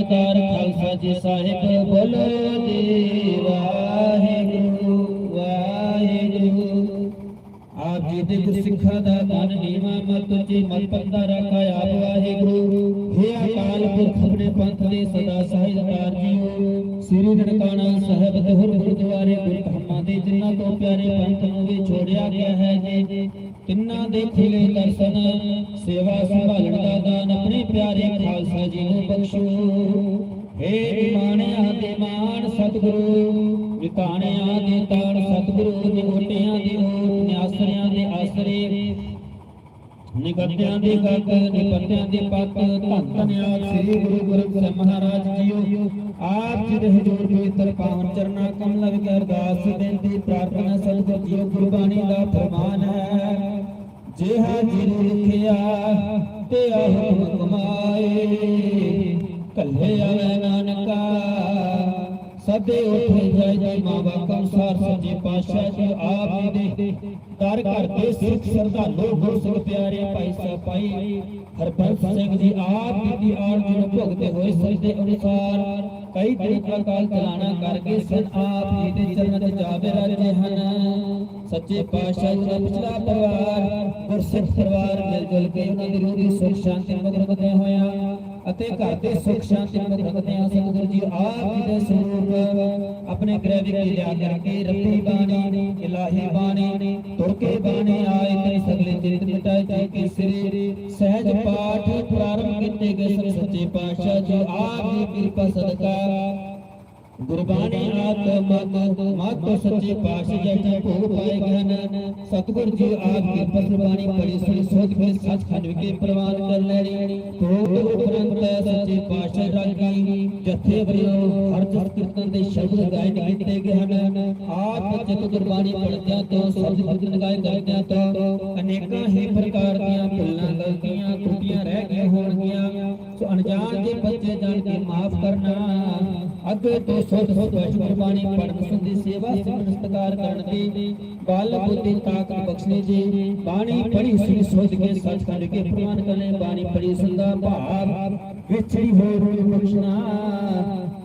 ਜੈਕਾਰ ਖਾਲਸਾ ਜੀ ਸਾਹਿਬ, ਬੋਲੋ ਜੀ, ਵਾਹਿਗੁਰੂ ਵਾਹਿਗੁਰੂ। ਆਪ ਜੀ ਦੇ ਗੁਰਸਿੱਖਾਂ ਦਾ ਮਨ ਨੀਵਾ ਮਤ ਉੱਚੀ ਮਤ ਪੰਦਾ ਰੱਖਾ ਆਪ ਵਾਹਿਗੁਰੂ। हे ਅਕਾਲ ਪੁਰਖ ਆਪਣੇ ਪੰਥ ਦੇ ਸਦਾ ਸਹਾਇਕਾਰ ਜੀਓ। ਸ੍ਰੀ ਨਨਕਾਣਾ ਸਾਹਿਬ ਦਹੁਰ ਗੁਰਦੁਆਰੇ ਗੁਰਧਾਮਾਂ ਦੇ ਜਿਨ੍ਹਾਂ ਤੋਂ ਪਿਆਰੇ ਪੰਥ ਨੂੰ ਵੀ ਛੋੜਿਆ ਗਿਆ ਹੈ ਜੀ। ਤਿੰਨਾਂ ਦੇ ਖਿਲੇ ਦਰਸ਼ਨ? ਸੇਵਾ ਸੰਭਾਲਣ ਦਾ ਦਾਨ ਆਪਣੇ ਪਿਆਰੇ ਖਾਲਸਾ ਜੀ ਨੂੰ ਬਖਸ਼ੋ। ਹੇ ਇਮਾਨਿਆਂ ਦੇ ਮਾਣ ਸਤਿਗੁਰੂ ਵਿਤਾਣਿਆਂ ਦੇ ਤਾਣ ਸਤਿਗੁਰੂ ਦੇ ਦੇ ਓਟ ਨਿਆਸਰਿਆਂ ਦੇ ਆਸਰੇ ਨਿਗੱਤਿਆਂ ਦੇ ਗੱਗ ਨਿਪੱਤਿਆਂ ਦੇ ਪੱਤ ਧੰਨ ਧੰਨ ਸ੍ਰੀ ਗੁਰੂ ਗੋਬਿੰਦ ਸਿੰਘ ਮਹਾਰਾਜ ਜੀਓ। ਆਪ ਜੀ ਦੇ ਹਜ਼ੂਰ ਪਵਿੱਤਰ ਪਾਵਨ ਚਰਨਾਂ ਕਮਲ ਵਿਖੇ ਅਰਦਾਸ ਬੇਨਤੀ ਪ੍ਰਾਰਥਨਾ ਸਤਿਗੁਰ ਜੀਓ, ਗੁਰਬਾਣੀ ਦਾ ਫਰਮਾਨ ਹੈ। ਜਿਹਾ ਜਿਨ ਲਿਖਿਆ ਤੇ ਆਹ ਕਮਾਏ ਕੱਲੇ ਆਵੇ ਨਾਨਕਾ, ਸਦੇ ਉਠੇ ਜੈ ਜੈ ਮਾਂ ਬਾਪ ਅਨਸਾਰ ਸੱਚੇ ਜੀ ਆਪ ਜੀ ਦੇ। ਦਰ ਘਰ ਦੇ ਸਿੱਖ ਸਰਦਾਲੂ ਗੁਰਸਿੱਖ ਪਿਆਰੇ ਭਾਈ ਸਾਹਿਬ ਭਾਈ ਸਿੰਘ ਜੀ ਆਪ ਜੀ ਦੀ ਆੜ ਨੂੰ ਭੁਗਤੇ ਹੋਏ ਸਜਦੇ ਅਨੁਸਾਰ, ਕਈ ਤਰੀਕਾ ਕਾਲ ਚਲਾਣਾ ਕਰਕੇ ਸਨ, ਆਪ ਜੀ ਦੇ ਚਰਨਾਂ 'ਚ ਜਾਵੇ ਰਾਜੇ ਹਨ। ਸੱਚੇ ਪਾਤਸ਼ਾਹ ਜੀ ਦਾ ਪਿਛਲਾ ਪਰਿਵਾਰ, ਗੁਰਸਿੱਖ ਪਰਿਵਾਰ ਮਿਲ ਜੁਲ ਕੇ ਉਹਨਾਂ ਦੀ ਰੂਹ ਦੀ ਸੁਖ ਸ਼ਾਂਤੀ ਮਗਰ ਵਧਿਆ ਹੋਇਆ ਅਤੇ ਘਰ ਦੇ ਸੁਖ ਸ਼ਾਂਤੀ ਮਗਰ ਵਧਿਆ ਸਤਿਗੁਰੂ ਜੀ ਆਪ ਜੀ ਦੇ ਸਰੂਪ ਆਪਣੇ ਗ੍ਰਹਿ ਵਿਖੇ ਲਿਆ ਕਰਕੇ ਰੱਬੀ ਬਾਣੀ, ਇਲਾਹੀ ਬਾਣੀ ਤੁਰ ਕੇ ਬਾਣੀ ਆਏ ਤੇ ਸਗਲੇ ਚਿੰਤ ਮਿਟਾਏ, ਜੀ ਕੇ ਸ੍ਰੀ ਸਹਿਜ ਪਾਠ ਪ੍ਰਾਰੰਭ ਕੀਤੇ ਗਏ ਸੱਚੇ ਪਾਤਸ਼ਾਹ ਜੀ ਆਪ ਦੀ ਕਿਰਪਾ ਸਦਕਾ ਗੁਰਬਾਣੀ ਆਤਮਕ ਮਤ ਸੱਚੇ ਪਾਤਸ਼ਾਹ ਜੀ ਦੇ ਭੋਗ ਪਾਏ ਗਏ ਹਨ ਸਤਿਗੁਰ ਜੀ ਆਪ ਦੀ ਗੁਰਬਾਣੀ ਪੜੀ ਸੁਣੀ, ਸੋਧ ਕੇ ਸੱਚਖੰਡ ਵਿਖੇ ਪ੍ਰਵਾਨ ਕਰ ਲੈਣੀ। ਭੋਗ ਉਪਰੰਤ ਸੱਚੇ ਪਾਤਸ਼ਾਹ ਰਾਗੀ ਜਥੇ ਵੱਲੋਂ ਹਰ ਜਸ ਕੀਰਤਨ ਦੇ ਸ਼ਬਦ ਗਾਇਨ ਕੀਤੇ ਗਏ ਹਨ ਆਪ ਜਿਤ ਗੁਰਬਾਣੀ ਪੜ੍ਹਦਿਆਂ ਤੋਂ ਸ਼ਬਦ ਕੀਰਤਨ ਗਾਇਨ ਕਰਦਿਆਂ ਤੋਂ, ਅਨੇਕਾਂ ਹੀ ਪ੍ਰਕਾਰ ਦੀਆਂ ਅਣਜਾਣ ਦੇ ਬੱਚੇ ਜਾਣ ਕੇ ਮਾਫ ਕਰਨਾ। ਅੱਗੇ ਤੋਂ ਸੋਧ ਸੋਧ ਗੁਰਬਾਣੀ ਪੜ੍ਹਨ ਸੰਦੀ ਸੇਵਾ ਸਿਮਰਨ ਸਤਕਾਰ ਕਰਨ ਦੀ ਬਲ ਬੁੱਧੀ ਤਾਕਤ ਬਖਸ਼ਣੀ ਜੀ। ਬਾਣੀ ਪੜ੍ਹੀ ਸੁਣੀ ਸੋਧ ਕੇ ਸੱਚ ਕਰ ਕੇ ਪ੍ਰਮਾਨ ਕਰਨੇ। ਬਾਣੀ ਪੜ੍ਹੀ ਸੁਣਦਾ ਭਾਵ ਵਿਛੜੀ ਹੋਈ ਰੂਹ ਬਖਸ਼ਣਾ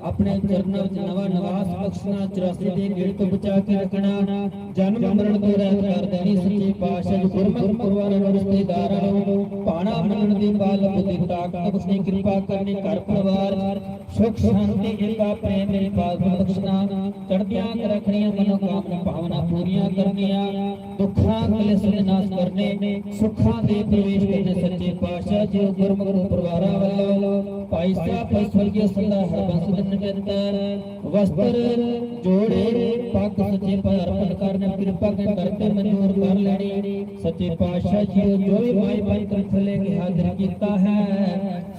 ਆਪਣੇ ਚਰਨਾਂ ਵਿੱਚ ਨਵਾਂ ਨਿਵਾਸ ਬਖਸ਼ਣਾ 84 ਦੇ ਗੇੜ ਤੋਂ ਬਚਾ ਕੇ ਰੱਖਣਾ। ਜਨਮ ਮਰਨ ਤੋਂ ਰਹਿਤ ਤਾਕਤ ਬਖਸ਼ਣੀ ਕਿਰਪਾ ਕਰਨੀ ਘਰ ਪਰਿਵਾਰ ਸੁਖ ਸ਼ਾਂਤੀ ਏਕਾ ਪ੍ਰੇਮ ਨਿਰਪਾਲ ਬਖਸ਼ਣਾ ਚੜ੍ਹਦੀਆਂ ਰੱਖਣੀਆਂ ਮਨੋ ਕਾਮਨਾ ਭਾਵਨਾ ਪੂਰੀਆਂ ਕਰਨੀਆਂ ਦੁੱਖਾਂ ਕਲੇਸ਼ ਦੇ ਨਾਸ਼ ਕਰਨੇ ਸੁੱਖਾਂ ਦੇ ਪ੍ਰਵੇਸ਼ ਕਰਨੇ ਸੱਚੇ ਪਾਤਸ਼ਾਹ ਜੀ ਗੁਰਮੁਖ ਪਰਿਵਾਰਾਂ ਵੱਲੋਂ ਭਾਈ ਸਾਹਿਬ ਭਾਈ ਸਵਰਗੀ ਸੰਦਾ ਹਰਬੰਸ ਦੇ ਨਿਰੰਤਰ ਵਸਤਰ ਜੋੜੇ ਪੱਗ ਸੱਚੇ ਪਰ ਅਰਪਣ ਕਰਨ ਕਿਰਪਾ ਕਰਕੇ ਮਨਜ਼ੂਰ ਕਰ ਲੈਣੀ ਸੱਚੇ ਪਾਤਸ਼ਾਹ ਜੀ ਜੋ ਵੀ ਮਾਈ ਭਾਈ ਕਰ ਥਲੇ ਕੇ ਹਾਜ਼ਰ ਕੀਤਾ ਹੈ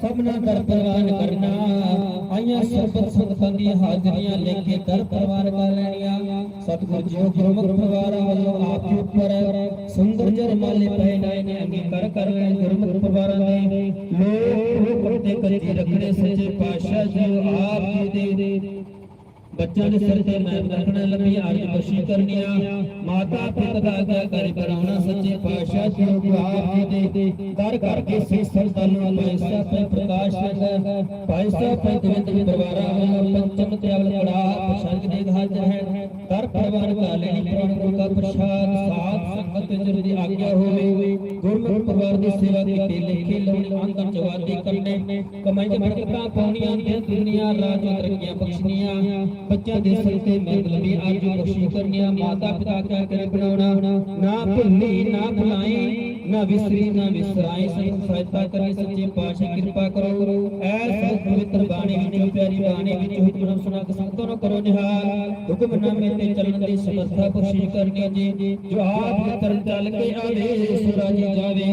ਸਭਨਾ ਦਰ ਪ੍ਰਵਾਨ ਕਰਨਾ। ਆਈਆਂ ਸਰਬਤ ਸੰਗਤਾਂ ਦੀਆਂ ਹਾਜ਼ਰੀਆਂ ਲੈ ਕੇ ਦਰ ਪ੍ਰਵਾਨ ਕਰ ਲੈਣੀਆਂ। ਸਤਿਗੁਰ ਜੀ ਗੁਰਮੁਖ ਪਰਿਵਾਰਾਂ ਵੱਲੋਂ ਆਪ ਜੀ ਉੱਪਰ ਸੁੰਦਰ ਜਰਮਾਲੇ ਪਏ ਨਾਏ ਨੇ ਅੰਗੀਕਾਰ ਕਰ ਲੈ ਗੁਰਮੁਖ ਪਰਿਵਾਰਾਂ ਦੇ। ਲੋਕ ਲੋਕ ਦੇ ਕਰੀ ਰੱਖਣੇ ਸੱਚੇ ਪਾਤਸ਼ਾਹ ਜੀ ਆਪ ਜੀ ਦੇ। ਬੱਚਿਆਂ ਦੇ ਸਿਰ ਤੇ ਮੈਂ ਰੱਖਣਾ ਲੰਮੀ ਆਰਜ ਬਖਸ਼ੀ ਕਰਨੀਆਂ ਮਾਤਾ ਪਿਤਾ ਦਾ ਆਗਿਆਕਾਰੀ ਬਣਾਉਣਾ, ਸੱਚੇ ਪਾਤਸ਼ਾਹ ਜੀ ਆਪ ਜੀ ਦੇ ਦਰ ਕਰਕੇ ਸਿੱਖ ਸੰਤਾਂ ਨੂੰ ਤੇ ਪ੍ਰਕਾਸ਼ ਸਿੰਘ ਭਾਈ ਤੇ ਦਵਿੰਦ ਜੀ ਪਰਿਵਾਰਾਂ ਵੱਲੋਂ ਪੰਚਮ ਤੇ ਅਵਲ ਕੜਾ ਪ੍ਰਸ਼ੰਗ ਦੇ ਹਾਜ਼ਰ ਹੈ। ਦਰ ਪਰਿਵਾਰ ਦਾ ਲੈਣੀ ਪ੍ਰਣ ਗੁਰੂ ਦਾ ਪ੍ਰਸ਼ਾਦ, ਸਾਧ ਸੰਗਤ ਜਰ ਦੀ ਆਗਿਆ ਹੋਵੇ। ਗੁਰਮੁਖ ਪਰਿਵਾਰ ਦੀ ਸੇਵਾ ਕੀਤੀ ਲਿਖੀ ਲਾਉਣੀ, ਅੰਦਰ ਜਵਾਦੀ ਕਰਨੇ ਕਮਾਈ ਦੇ ਬਰਕਤਾਂ ਪਾਉਣੀਆਂ ਦੀਆਂ ਦੁਨੀਆ ਰਾਜ ਤਰੱਕੀਆਂ ਬਖਸ਼ਣੀਆਂ ਬੱਚਿਆਂ ਦੇ ਤੇ ਮਿਹਰ ਲੰਮੀ ਆਰਜੂ ਬਖਸ਼ੀ ਕਰਨੀਆਂ ਮਾਤਾ ਪਿਤਾ ਕਾ ਕਰੇ ਬਣਾਉਣਾ? ਨਾ ਭੁੱਲੀ, ਨਾ ਭੁਲਾਈ, ਨਾ ਵਿਸਰੀ, ਨਾ ਵਿਸਰਾਈ। ਸਭ ਸਹਾਇਤਾ ਕਰੇ, ਸੱਚੇ ਪਾਤਸ਼ਾਹ ਕਿਰਪਾ ਕਰੋ। ਐ ਸਭ ਪਵਿੱਤਰ ਬਾਣੀ ਵਿੱਚ, ਪਿਆਰੀ ਬਾਣੀ ਵਿੱਚ ਹੁਕਮ ਸੁਣਾ ਕੇ ਸੰਗਤਾਂ ਨੂੰ ਕਰੋ ਨਿਹਾਲ। ਹੁਕਮਨਾਮੇ ਤੇ ਚੱਲਣ ਦੀ ਸਮਰੱਥਾ ਬਖਸ਼ੀ ਕਰਨੀ ਜੀ। ਜੋ ਆਪ ਤਰ ਚੱਲ ਕੇ ਆਵੇ ਸੁਰਾਜੀ ਜਾਵੇ।